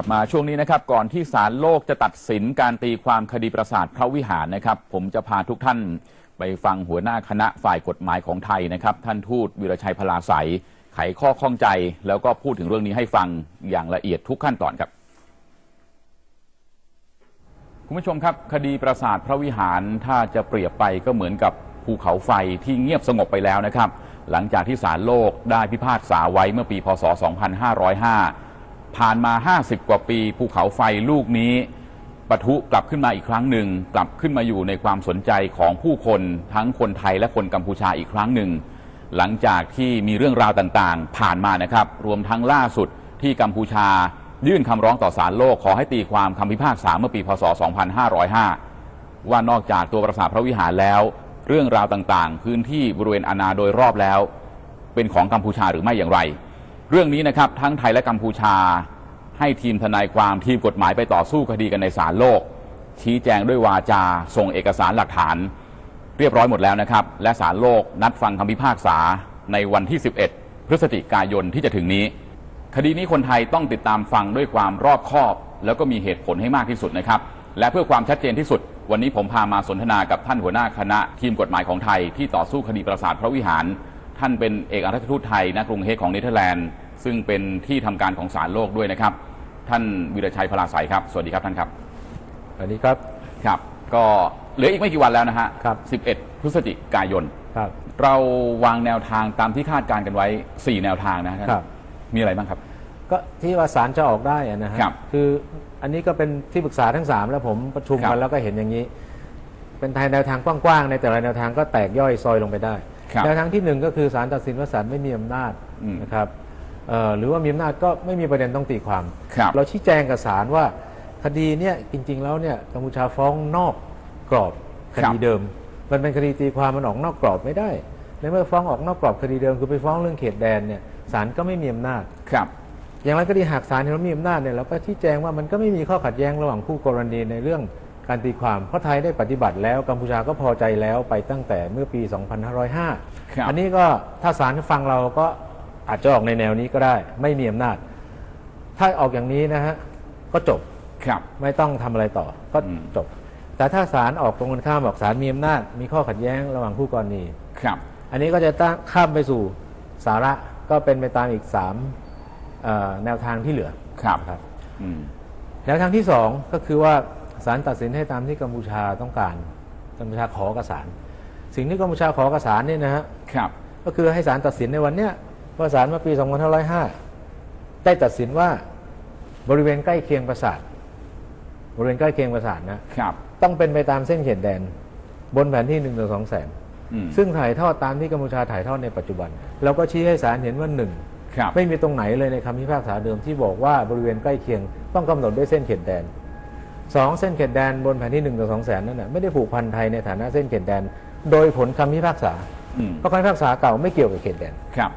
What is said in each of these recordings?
ลับมาช่วงนี้นะครับ ก่อนที่ศาลโลกจะตัดสินการตีความคดีประสาทพระวิหารนะครับ ผมจะพาทุกท่านไปฟังหัวหน้าคณะฝ่ายกฎหมายของไทยนะครับ ท่านทูตวิรชัยพลาใสยไขข้อข้องใจ แล้วก็พูดถึงเรื่องนี้ให้ฟังอย่างละเอียดทุกขั้นตอนครับ คุณผู้ชมครับ คดีประสาทพระวิหารถ้าจะเปรียบไปก็เหมือนกับภูเขาไฟที่เงียบสงบไปแล้วนะครับ หลังจากที่ศาลโลกได้พิพากษาไว้เมื่อปีพศ 2505 ผ่านมา 50 กว่าปี ภูเขาไฟลูกนี้ปะทุกลับขึ้นมาอีกครั้งหนึ่ง กลับขึ้นมาอยู่ในความสนใจของผู้คนทั้งคนไทยและคนกัมพูชาอีกครั้งหนึ่ง หลังจากที่มีเรื่องราวต่างๆ ผ่านมานะครับ รวมทั้งล่าสุดที่กัมพูชา ยื่นคำร้องต่อศาลโลกขอให้ตีความคำพิพากษาเมื่อปีพศ 2505 ว่านอกจากตัวปราสาทพระวิหารแล้ว เรื่องราวต่างๆ พื้นที่บริเวณอาณาโดยรอบแล้ว เป็นของกัมพูชาหรือไม่อย่างไร เรื่องนี้นะครับทั้งไทยและกัมพูชา ให้ทีมทนายความทีมกฎหมายไปต่อสู้คดีกันในศาลโลก ชี้แจงด้วยวาจาส่งเอกสารหลักฐาน เรียบร้อยหมดแล้วนะครับ และศาลโลกนัดฟังคำพิพากษาในวันที่ 11 พฤศจิกายนที่จะถึงนี้ คดีนี้คนไทยต้องติดตามฟังด้วยความรอบคอบ แล้วก็มีเหตุผลให้มากที่สุดนะครับ และเพื่อความชัดเจนที่สุด วันนี้ผมพามาสนทนากับท่านหัวหน้าคณะ ทีมกฎหมายของไทยที่ต่อสู้คดีประสาทพระวิหาร ท่านเป็นเอกอัครราชทูตไทยณกรุงเฮกของเนเธอร์แลนด์ ซึ่งเป็นที่ทำการของศาลโลกด้วยนะครับ ท่านวิรชัยพลาใสยครับ สวัสดีครับท่านครับสวัสดีครับครับ ก็เหลืออีกไม่กี่วันแล้วนะฮะครับ 11 พฤศจิกายนครับเราวางแนวทางตามที่คาดการณ์กันไว้ 4 แนวทางนะท่านครับ มีอะไรบ้างครับ ก็ที่ว่าสารจะออกได้อะนะฮะครับคืออันนี้ก็เป็นที่ปรึกษาทั้งสามแล้วผมประชุมครักันบแล้วก็เห็นอย่างนี้ เป็นแนวทางกว้างๆในแต่ละแนวทางก็แตกย่อยซอยลงไปได้ครับ แนวทางที่หนึ่งก็คือสารตัดสินว่าศาลไม่มีอำนาจอืมนะครับเอ่อหรือว่ามีอำนาจก็ไม่มีประเด็นต้องตีความครับเราชี้แจงกับศาลว่าคดีเนี่ยจริง ๆ แล้วเนี่ยกัมพูชาฟ้องนอกกรอบคดีเดิม มันเป็นคดีตีความมันออกนอกกรอบไม่ได้ในเมื่อฟ้องออกนอกกรอบคดีเดิมคือไปฟ้องเรื่องเขตแดนเนี่ยศาลก็ไม่มีอำนาจครับ อย่างไรก็ดีหากศาลเห็นว่ามีอำนาจเนี่ยเราก็ชี้แจงว่ามันก็ไม่มีข้อขัดแย้งระหว่างคู่กรณีในเรื่อง การตีความเพราะไทยได้ปฏิบัติแล้วกัมพูชาก็พอใจแล้วไปตั้งแต่เมื่อปี 2505ครับอันนี้ก็ถ้าศาลฟังเราก็อาจจะออกในแนวนี้ก็ได้ ไม่มีอำนาจ ถ้าออกอย่างนี้นะฮะก็จบครับไม่ต้องทำอะไรต่อก็อืมจบ แต่ถ้าศาลออกตรงกันข้ามบอกศาลมีอำนาจมีข้อขัดแย้งระหว่างคู่กรณีครับ อันนี้ก็จะตั้งข้ามไปสู่สาระก็เป็นไปตามอีกสามเอ่อแนวทางที่เหลือครับครับอืมแนวทางที่สองก็คือว่า ศาลตัดสินให้ตามที่กัมพูชาต้องการกัมพูชาขอกบศาลสิ่งที่กัมพูชาขอกบศาลเนี่ยนะฮะครับก็คือให้ศาลตัดสินในวันเนี้ยว่าศาลเมื่อปี2505 ได้ตัดสินว่าบริเวณใกล้เคียงปราสาทบริเวณใกล้เคียงปราสาทนะครับต้องเป็นไปตามเส้นเขตแดน บนแผนที่1นึ่งถึงสองแสนอืมซึ่งถ่ายทอดตามที่กัมพูชาถ่ายทอดในปัจจุบัน เราก็ชี้ให้ศาลเห็นว่าหนึ่งครับไม่มีตรงไหนเลยในคำพิพากษาเดิมที่บอกว่าบริเวณใกล้เคียงต้องกำหนดด้วยเส้นเขตแดน สองเส้นเขตแดนบนแผนที่หนึ่งต่อสองแสนนั่นนะไม่ได้ผูกพันไทยในฐานะเส้นเขตแดน โดยผลคำพิพากษาอืมเพราะคำพิพากษาเก่าไม่เกี่ยวกับเขตแดนครับ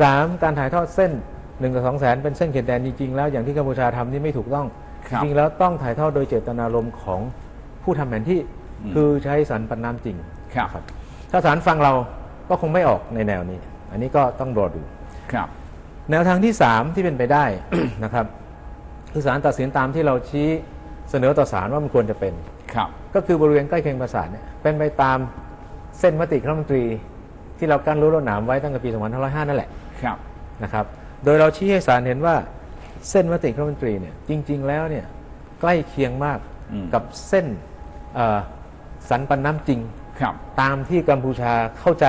สามการถ่ายทอดเส้นหนึ่งต่อสองแสนเป็นเส้นเขตแดนจริงๆแล้วอย่างที่กัมพูชาทำนี่ไม่ถูกต้องครับจริงๆแล้วต้องถ่ายทอดโดยเจตนารมณ์ของผู้ทำแผนที่อืมคือใช้สันปันน้ำจริงครับครับถ้าศาลฟังเราก็คงไม่ออกในแนวนี้ อันนี้ก็ต้องรอดูครับ แนวทางที่3ที่เป็นไปได้นะครับคือศาลตัดสินตามที่เราชี้ เสนอต่อศาลว่ามันควรจะเป็น ครับ ก็คือบริเวณใกล้เคียงปราสาทเนี่ยเป็นไปตามเส้นมติคณะรัฐมนตรี ที่เรากั้นรั้วรวดหนามไว้ตั้งแต่ปี2505นั่นแหละครับ นะครับ โดยเราชี้ให้ศาลเห็นว่าเส้นมติคณะรัฐมนตรีเนี่ยจริง ๆ แล้วเนี่ยใกล้เคียงมากอืม กับเส้นเอ่อสันปันน้ำจริง ครับ ตามที่กัมพูชาเข้าใจ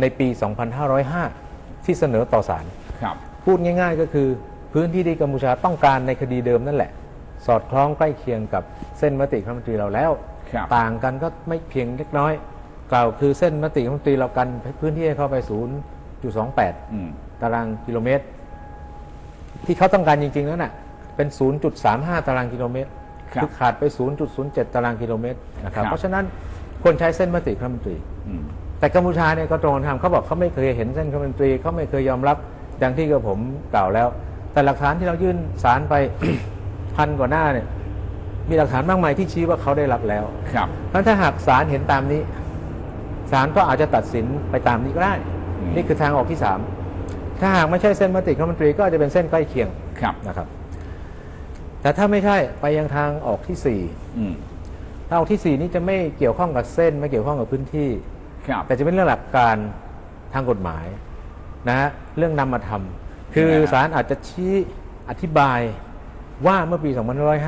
ในปี 2505 ที่เสนอต่อศาล ครับ พูดง่าย ๆ ก็คือพื้นที่ที่กัมพูชาต้องการในคดีเดิมนั่นแหละ สอดคล้องใกล้เคียงกับเส้นมติคณะรัฐมนตรีเราแล้ว ครับ ต่างกันก็ไม่เพียงเล็กน้อย กล่าวคือเส้นมติคณะรัฐมนตรีเรากันพื้นที่ให้เข้าไป 0.28 อืม ตารางกิโลเมตร ที่เขาต้องการจริงๆแล้วน่ะเป็น 0.35 ตารางกิโลเมตรครับอขาดไป 0.07 ตารางกิโลเมตรนะครับครับ เพราะฉะนั้นควรใช้เส้นมติคณะรัฐมนตรี อืม แต่กัมพูชาเนี่ยก็ตรงกันข้ามเขาบอกเขาไม่เคยเห็นเส้นคณะรัฐมนตรีเขาไม่เคยยอมรับดังที่กับผมกล่าวแล้ว แต่หลักฐานที่เรายื่นสารไป พันกว่าหน้าเนี่ย มีหลักฐานมากมายที่ชี้ว่าเขาได้รับแล้ว ครับเพราะฉะนั้นถ้าหากศาลเห็นตามนี้ศาลก็อาจจะตัดสินไปตามนี้ก็ได้อืมนี่คือทางออกที่สามถ้าหากไม่ใช่เส้นมติคณะรัฐมนตรีก็อาจจะเป็นเส้นใกล้เคียงครับนะครับ แต่ถ้าไม่ใช่ไปยังทางออกที่สี่อืมทางออกที่สี่นี้จะไม่เกี่ยวข้องกับเส้น ไม่เกี่ยวข้องกับพื้นที่ครับแต่จะเป็นเรื่องหลักการทางกฎหมายนะฮะเรื่องนำมาทำคือยังไงฮะศาลอาจจะชี้อธิบาย ว่าเมื่อปี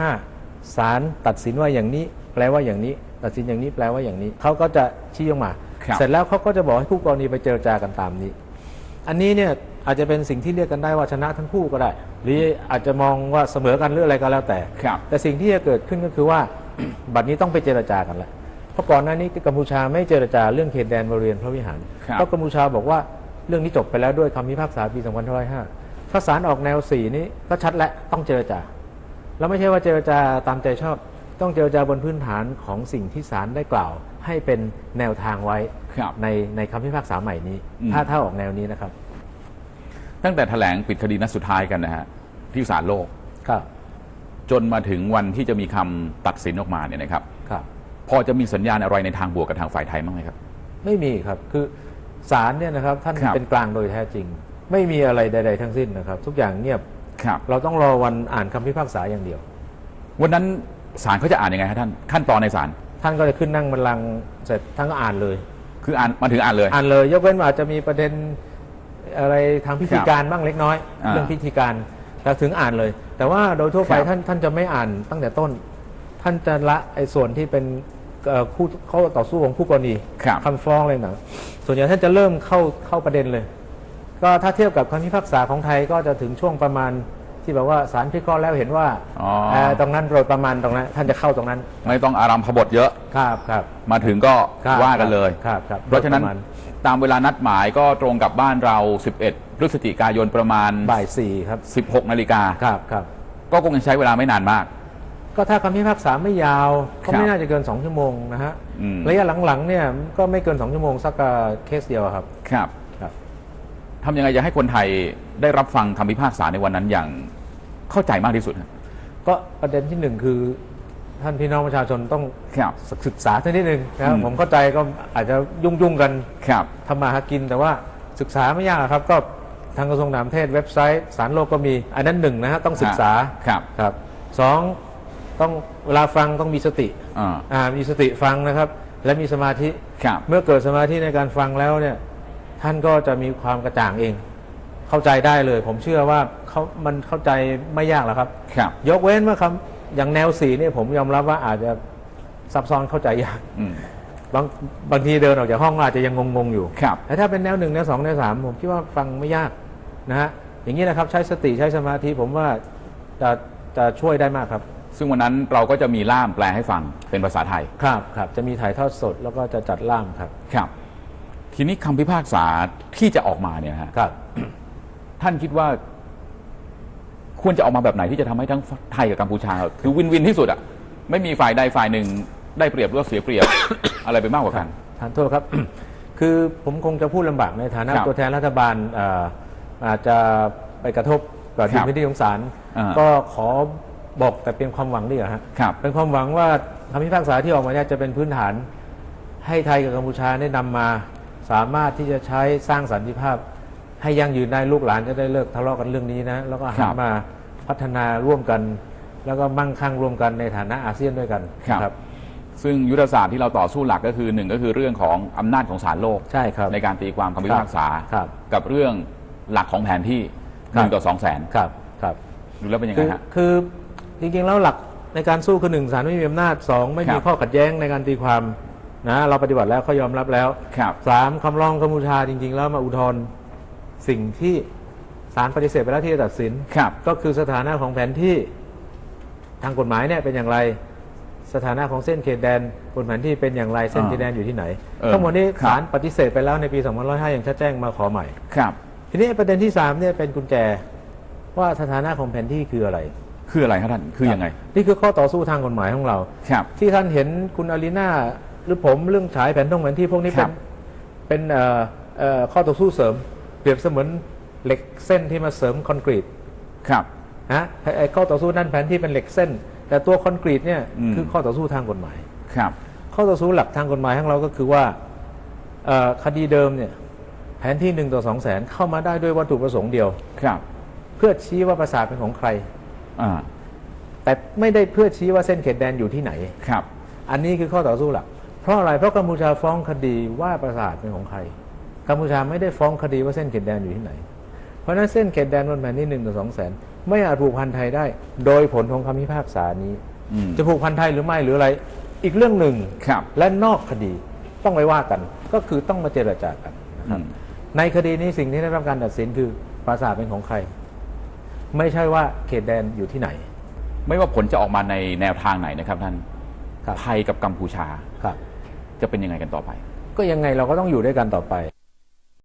2505ศาลตัดสินว่าอย่างนี้ แปลว่าอย่างนี้ ตัดสินอย่างนี้แปลว่าอย่างนี้เขาก็จะชี้ออกมาครับเสร็จแล้วเขาก็จะบอกให้คู่กรณีไปเจรจากันตามนี้ อันนี้เนี่ยอาจจะเป็นสิ่งที่เรียกกันได้ว่าชนะทั้งคู่ก็ได้ หรืออาจจะมองว่าเสมอกันหรืออะไรก็แล้วแต่ครับแต่สิ่งที่จะเกิดขึ้นก็คือว่าบัดนี้ต้องไปเจรจากันแล้วเพราะก่อนหน้านี้กัมพูชาไม่เจรจาเรื่องเขตแดนบริเวณพระวิหารครับเพราะกัมพูชาบอกว่าเรื่องนี้จบไปแล้วด้วยคำพิพากษาปี 2505ถ้าศาลออกแนวสีนี้ก็ชัดแล้วต้องเจรจา แล้วไม่ใช่ว่าเจรจาตามใจชอบ ต้องเจรจาบนพื้นฐานของสิ่งที่ศาลได้กล่าว ให้เป็นแนวทางไว้ครับในในคำพิพากษาใหม่นี้อืมถ้าถ้าออกแนวนี้นะครับ ตั้งแต่แถลงปิดคดีนัดสุดท้ายกันนะฮะที่ศาลโลกครับ จนมาถึงวันที่จะมีคำตัดสินออกมาเนี่ยนะครับครับ พอจะมีสัญญาณอะไรในทางบวกกับทางฝ่ายไทยบ้างไหมครับ ไม่มีครับคือศาลเนี่ยนะครับท่านครับเป็นกลางโดยแท้จริง ไม่มีอะไรใด ๆ ทั้งสิ้นนะครับ ทุกอย่างเงียบ ครับ เราต้องรอวันอ่านคำพิพากษาอย่างเดียว วันนั้นศาลเขาจะอ่านยังไงครับท่านขั้นตอนในศาลท่านก็จะขึ้นนั่งบัลลังก์เสร็จท่านก็อ่านเลย คืออ่านมาถึงอ่านเลย อ่านเลย ยกเว้นว่าอาจจะมีประเด็นอะไรทางพิธีการบ้างเล็กน้อย อ่าเรื่องพิธีการแต่ถึงอ่านเลย แต่ว่าโดยทั่วไปครับ ท่านท่านจะไม่อ่านตั้งแต่ต้น ท่านจะละไอ้ส่วนที่เป็นเอ่อคู่ข้อต่อสู้ของคู่กรณีครับ คำฟ้องอะไรต่างส่วนใหญ่ท่านจะเริ่มเข้าเข้าประเด็นเลย ก็ถ้าเทียบกับคำพิพากษาของไทยก็จะถึงช่วงประมาณที่แบบว่าศาลพิเคราะห์แล้วเห็นว่าอ๋อ เอ่อตรงนั้นโดยประมาณตรงนั้นท่านจะเข้าตรงนั้นไม่ต้องอารัมพบทเยอะ ครับครับมาถึงก็ครับว่ากันเลย ครับครับเพราะฉะนั้นโดยประมาณตามเวลานัดหมายก็ตรงกับบ้านเรา 11 พฤศจิกายนประมาณ บ่ายสี่ครับ16 นาฬิกา ครับครับก็คงจะใช้เวลาไม่นานมาก ก็ถ้าคำพิพากษาไม่ยาวก็ครัไม่บน่าจะเกิน 2 ชั่วโมงนะฮะอืม ระยะหลังๆเนี่ยก็ไม่เกิน 2 ชั่วโมงสักเคสเดียวครับ ครับครับ ทำยังไงจะให้คนไทยได้รับฟังคำพิพากษาในวันนั้นอย่างเข้าใจมากที่สุดฮะก็ประเด็นที่หนึ่งคือท่านพี่น้องประชาชนต้องครับศึกษาสักนิดหนึ่งนะครับอืมผมเข้าใจก็อาจจะยุ่งๆกันครับทำมาหากินแต่ว่าศึกษาไม่ยากครับ ก็ทางกระทรวงต่างประเทศเว็บไซต์สารโลกก็มี อันนั้นหนึ่งนะฮะต้องศึกษาครับครับสองต้องเวลาฟังต้องมีสติอ่าอ่ามีสติฟังนะครับ และมีสมาธิครับเมื่อเกิดสมาธิในการฟังแล้วเนี่ย ท่านก็จะมีความกระจ่างเอง เข้าใจได้เลย ผมเชื่อว่าเขามันเข้าใจไม่ยากหรอกครับ ครับ ยกเว้นว่าคำอย่างแนวสีเนี่ยผมยอมรับว่าอาจจะซับซ้อนเข้าใจยากอืมบางบางทีเดินออกจากห้องก็อาจจะยังงงๆอยู่ ครับ แต่ถ้าเป็นแนวหนึ่งแนวสองแนวสามผมคิดว่าฟังไม่ยากนะฮะอย่างนี้นะครับใช้สติใช้สมาธิผมว่าจะจะช่วยได้มากครับ ซึ่งวันนั้นเราก็จะมีล่ามแปลให้ฟังเป็นภาษาไทย ครับครับจะมีถ่ายทอดสดแล้วก็จะจัดล่ามครับ ครับ ทีนี้คำพิพากษาที่จะออกมาเนี่ยนะฮะครับ ท่านคิดว่า ควรจะออกมาแบบไหนที่จะทำให้ทั้งไทยกับกัมพูชา คือวินวินที่สุดอะไม่มีฝ่ายใดฝ่ายหนึ่งได้เปรียบหรือว่าเสียเปรียบ อะไรไปมากกว่ากัน ทานโทษครับ คือผมคงจะพูดลำบากในฐานะครับ ตัวแทนรัฐบาลเอ่ออาจจะไปกระทบกับครัดุลบพินิจของศาลอ่า ก็ขอบอกแต่เป็นความหวังดีกว่าฮะ ครับ เป็นความหวังว่าคำพิพากษาที่ออกมาเนี่ยจะเป็นพื้นฐานให้ไทยกับกัมพูชาได้นำมา สามารถที่จะใช้สร้างสันติภาพ ให้ยั่งยืนได้ลูกหลานจะได้เลิกทะเลาะกันเรื่องนี้นะแล้วก็ครัหันบมาพัฒนาร่วมกัน แล้วก็มั่งคั่งร่วมกันในฐานะอาเซียนด้วยกันครับ ซึ่งยุทธศาสตร์ที่เราต่อสู้หลักก็คือหนึ่งก็คือเรื่องของอำนาจของศาลโลกใช่ครับในการตีความคำพิพากษาครับกับเรื่องหลักของแผนที่หครับนึ่งต่อสองแสนครับครับดูแล้วเป็นยังคืไงอฮะคือจริงๆแล้วหลักในการสู้คือหนึ่งศาลไม่มีอำนาจสองไม่มีครับข้อขัดแย้งในการตีความ นะเราปฏิบัติแล้วเขายอมรับแล้วครับสามคำร้องกัมพูชาจริง ๆ แล้วมาอุทธรณ์สิ่งที่ศาลปฏิเสธไปแล้วที่จะตัดสินครับ ก็คือสถานะของแผนที่ทางกฎหมายเนี่ยเป็นอย่างไรสถานะของเส้นเขตแดนบนแผนที่เป็นอย่างไรเส้นอ่าเขตแดนอยู่ที่ไหนเออทั้งหมดนี้ครับศาลปฏิเสธไปแล้วในปี2505อย่างชัดแจ้งมาขอใหม่ครับ ทีนี้ประเด็นที่สามเนี่ยเป็นกุญแจว่าสถานะของแผนที่คืออะไร คืออะไรครับท่านคือยังไง นี่คือข้อต่อสู้ทางกฎหมายของเราครับที่ท่านเห็นคุณอารีนา หรือผมเรื่องฉายแผนท่องแผนที่พวกนี้คเป็รันบ เป็นเอ่อเอ่อข้อต่อสู้เสริม เปรียบเสมือนเหล็กเส้นที่มาเสริมคอนกรีตครับ นะไอ้ไอ้ข้อต่อสู้นั่นแผนที่เป็นเหล็กเส้น แต่ตัวคอนกรีตเนี่ยอืม คือข้อต่อสู้ทางกฎหมาย ครับ ข้อต่อสู้หลักทางกฎหมายของเราก็คือว่าเอ่อคดีเดิมเนี่ยแผนที่หนึ่งต่อสองแสนเข้ามาได้ด้วยวัตถุประสงค์เดียว ครับเพื่อชี้ว่าปราสาทเป็นของใคร อ่าแต่ไม่ได้เพื่อชี้ว่าเส้นเขตแดนอยู่ที่ไหน ครับ อันนี้คือข้อต่อสู้หลัก เพราะอะไรเพราะกัมพูชาฟ้องคดีว่าปราสาทเป็นของใครกัมพูชาไม่ได้ฟ้องคดีว่าเส้นเขตแดนอยู่ที่ไหน เพราะฉะนั้นเส้นเขตแดนบนแผ่นที่หนึ่งต่อสองแสนไม่อาจผูกพันไทยได้ โดยผลของคำพิพากษานี้อืมจะผูกพันไทยหรือไม่หรืออะไร อีกเรื่องหนึ่งครับและนอกคดีต้องไปว่ากัน ก็คือต้องมาเจรจากันนะครับอืมในคดีนี้สิ่งที่ได้รับการตัดสินคือปราสาทเป็นของใคร ไม่ใช่ว่าเขตแดนอยู่ที่ไหน ไม่ว่าผลจะออกมาในแนวทางไหนนะครับท่านครับไทยกับกัมพูชาครับ จะเป็นยังไงกันต่อไป ก็ยังไงเราก็ต้องอยู่ด้วยกันต่อไป